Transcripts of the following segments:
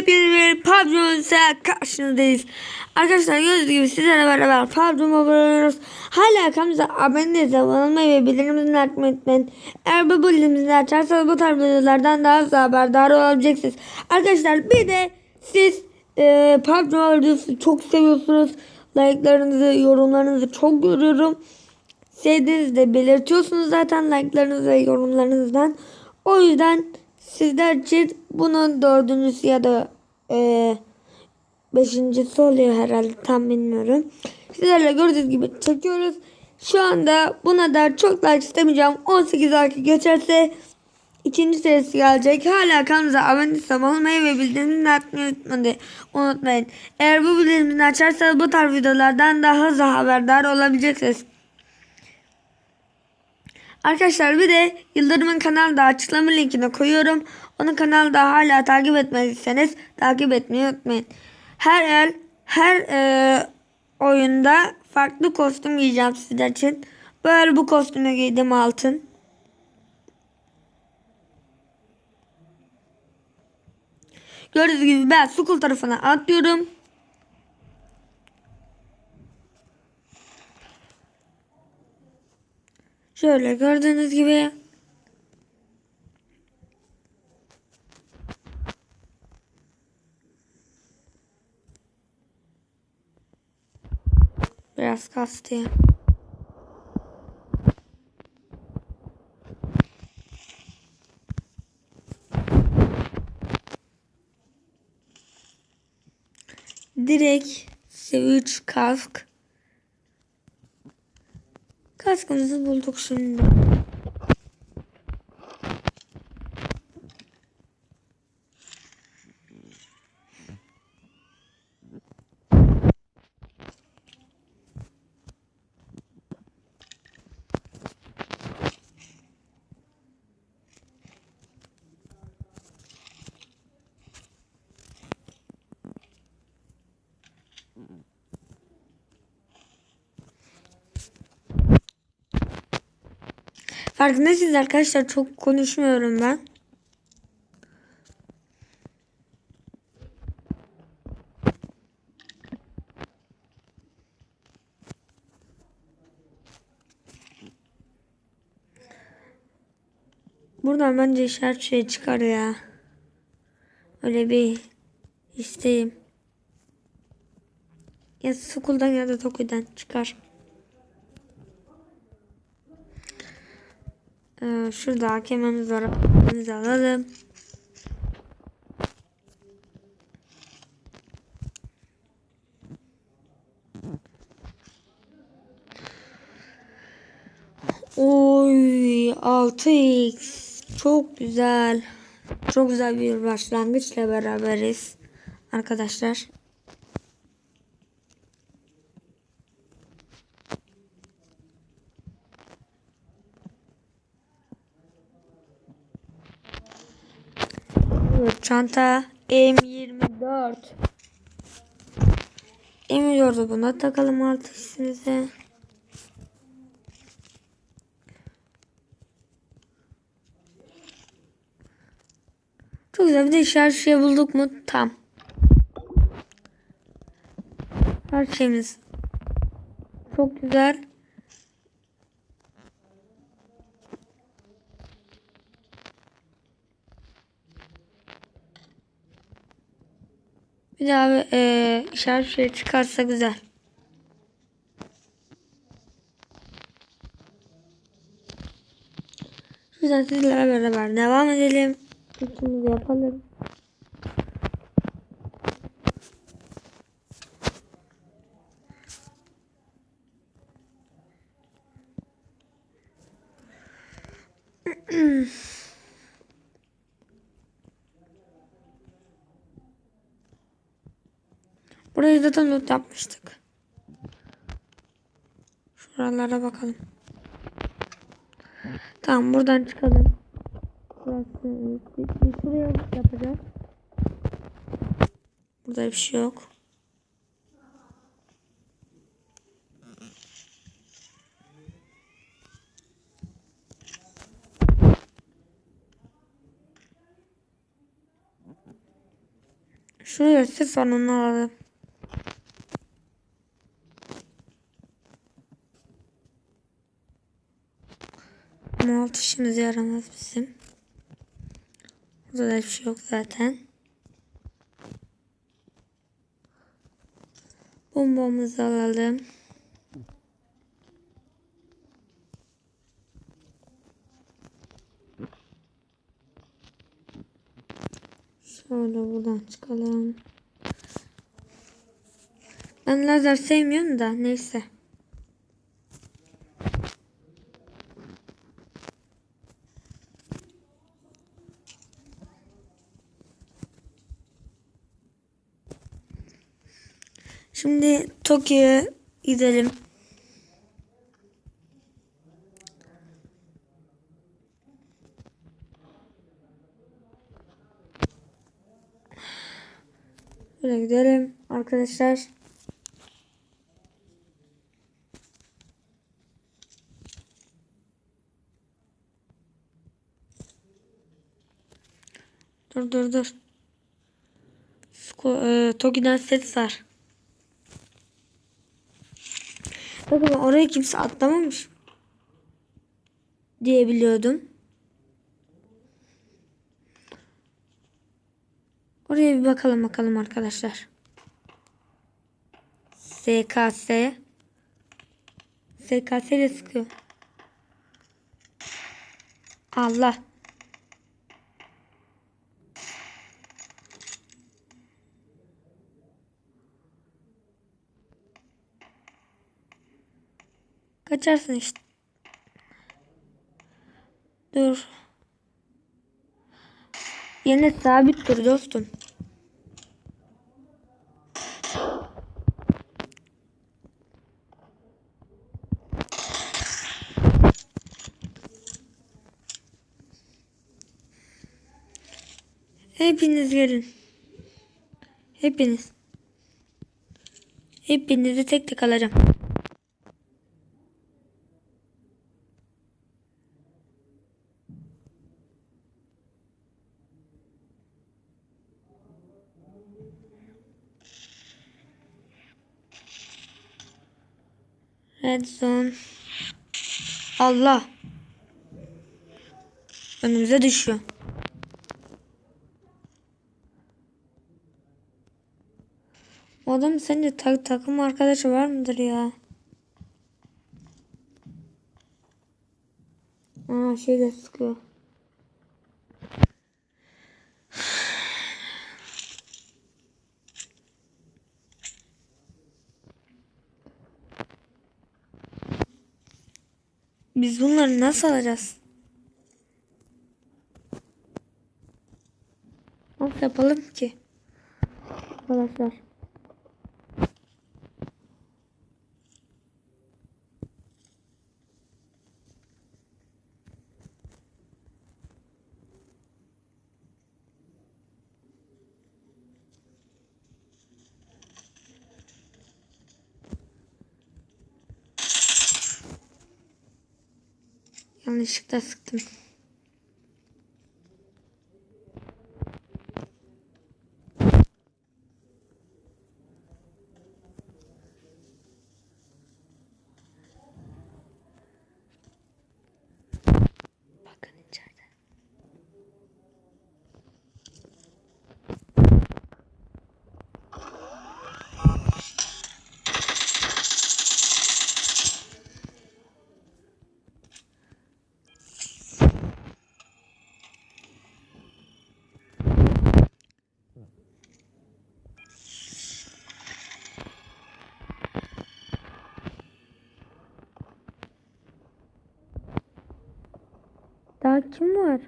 Yepyeni bir Mobile karşınızdayız. Arkadaşlar gördüğünüz gibi sizlerle beraber Mobile oynuyoruz. Hala kanalımıza abone abone olmayı ve bildirimleri açmayı unutmayın. Eğer bu bildirimleri açarsanız bu tarz videolardan daha hızlı haberdar olabileceksiniz. Arkadaşlar bir de siz e, Mobile videosu çok seviyorsunuz. Like'larınızı, yorumlarınızı çok görüyorum. Sevdiğinizi de belirtiyorsunuz zaten like'larınız ve yorumlarınızdan. O yüzden sizler için bunun dördüncüsü ya da e, beşincisi oluyor herhalde tam bilmiyorum. Sizlerle gördüğünüz gibi çekiyoruz. Şu anda buna da çok like istemeyeceğim. 18 like geçerse ikinci serisi gelecek. Hala kanalımıza abone olmayı ve bildirimleri unutmayın. unutmayın. Eğer bu bildirimleri açarsanız bu tarz videolardan daha hızlı haberdar olabileceksiniz. Arkadaşlar bir de Yıldırım'ın kanalda açıklama linkine koyuyorum. Onun kanalda hala takip etmediyseniz takip etmeyi unutmayın. Her el, her e, oyunda farklı kostüm giyeceğim sizler için. Böyle bu kostümü giydim altın. Gördüğünüz gibi ben Sukul tarafına atlıyorum. Şöyle gördüğünüz gibi biraz kastı. Direkt seviye kask. Kaskımızı bulduk şimdi. Farkındaysanız arkadaşlar çok konuşmuyorum ben. Buradan bence işaret şey çıkar ya. Öyle bir isteğim. Ya Sukul'dan ya da Toku'dan çıkar. Ee, şurada hakemimiz var. Hakemimizi alalım. Oy 6x çok güzel. Çok güzel bir başlangıçla beraberiz arkadaşlar. Çanta M24. M24'ü buna takalım alt üstümüze. Çok güzel bir de işaret şey bulduk mu? Tam. Her şeyimiz çok güzel. Bir daha e, işaret şey çıkarsa güzel. Güzel sizlerle beraber devam edelim. İkimizi yapalım. Burayı zaten loot yapmıştık. Şuralara bakalım. Tamam buradan çıkalım. Şuraya yapacağız. Burada bir şey yok. Şuraya var onu alalım. İşimize yaramaz bizim. Burada da hiçbir şey yok zaten. Bombamızı alalım. Şöyle buradan çıkalım. Ben lazer sevmiyorum da neyse. Şimdi Tokyo'ya gidelim. Böyle gidelim arkadaşlar. Dur dur dur. Sko e, Toki'den ses var. Oraya kimse atlamamış diye biliyordum. Oraya bir bakalım bakalım arkadaşlar. SKS SKS ile sıkıyor. Allah. Kaçarsın işte. Dur. Yine sabit dur dostum. Hepiniz gelin. Hepiniz. Hepinizi tek tek alacağım. Red zone. Allah. Önümüze düşüyor. O adam sence tak takım arkadaşı var mıdır ya? Aa şey de sıkıyor. Biz bunları nasıl alacağız? Nasıl yapalım ki? Arkadaşlar. Yanlışlıkla sıktım. Kim var?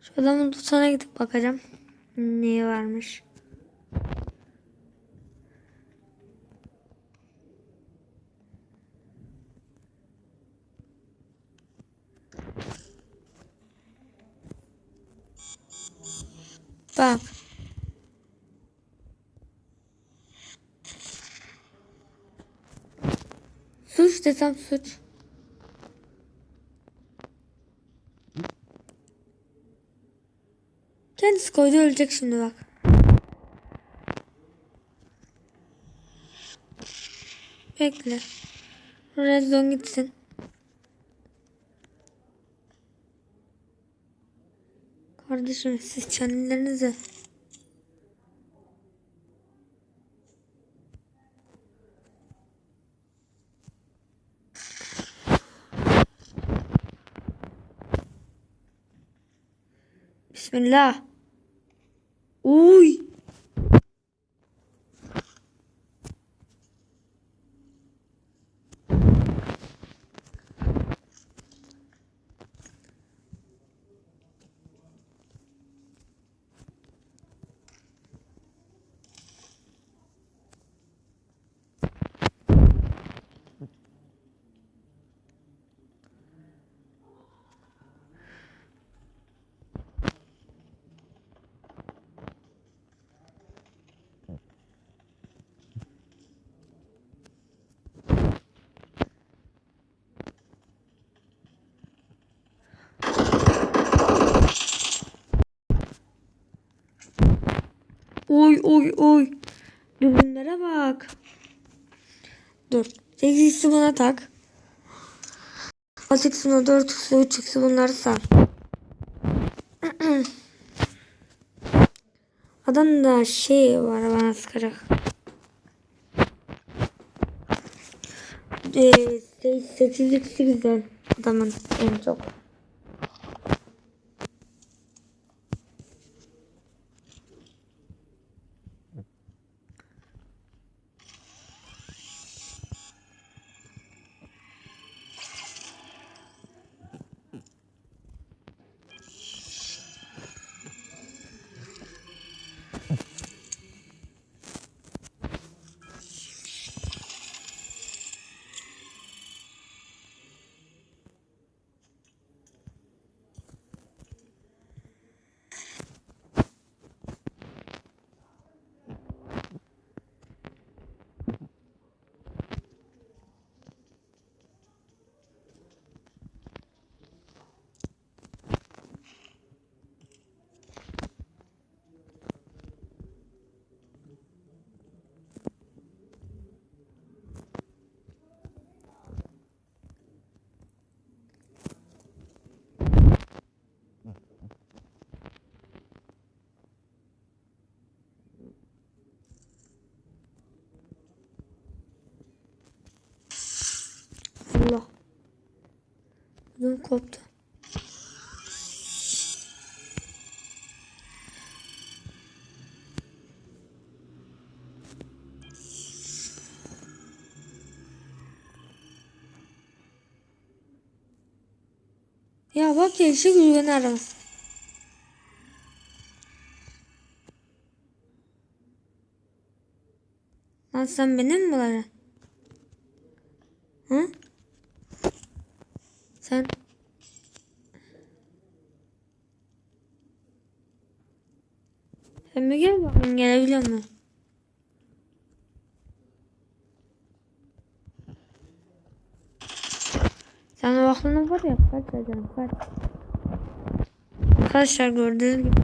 Şu adamın tutana gidip bakacağım. Neye varmış? Bak. Suç desem suç. Kendisi koydu ölecek şimdi bak. Bekle. Red zone gitsin. Kardeşim siz kendilerinize Bismillah. Oy oy oy. Dürbünlere bak. Dur. 8x'i buna tak. 6x'i buna 4x'i 3x'i bunları sar. Adamda şey var bana sıkarak. Ee, 8x'i güzel. Adamın en çok. Allah. Ödüm koptu. Ya bak gelişi güveni aramaz. Lan sen benim mi bulacaksın? Hı? Sen Mi gel bakayım gelebiliyor? Sen o aklına var ya kaç canım kaç. Arkadaşlar gördüğünüz gibi.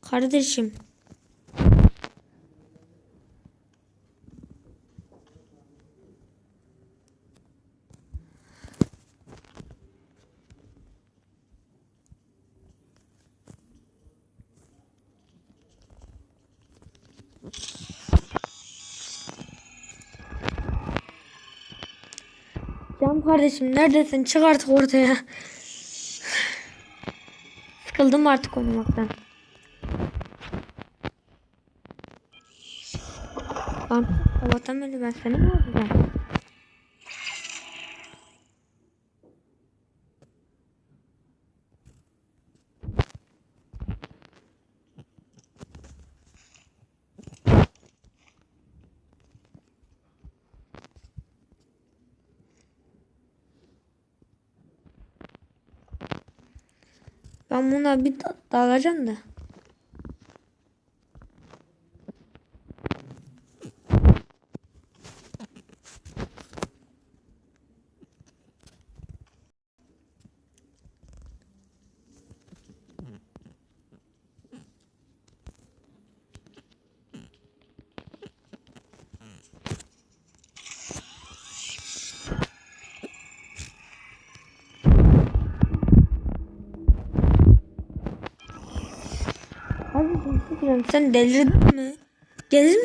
Kardeşim. Can kardeşim neredesin? Çık artık ortaya. Sıkıldım artık oynamaktan. Lan sabahtan beri ben seni mi arayacağım? Ben buna bir da- dalacağım da. Abi sen delirdin mi? Gelir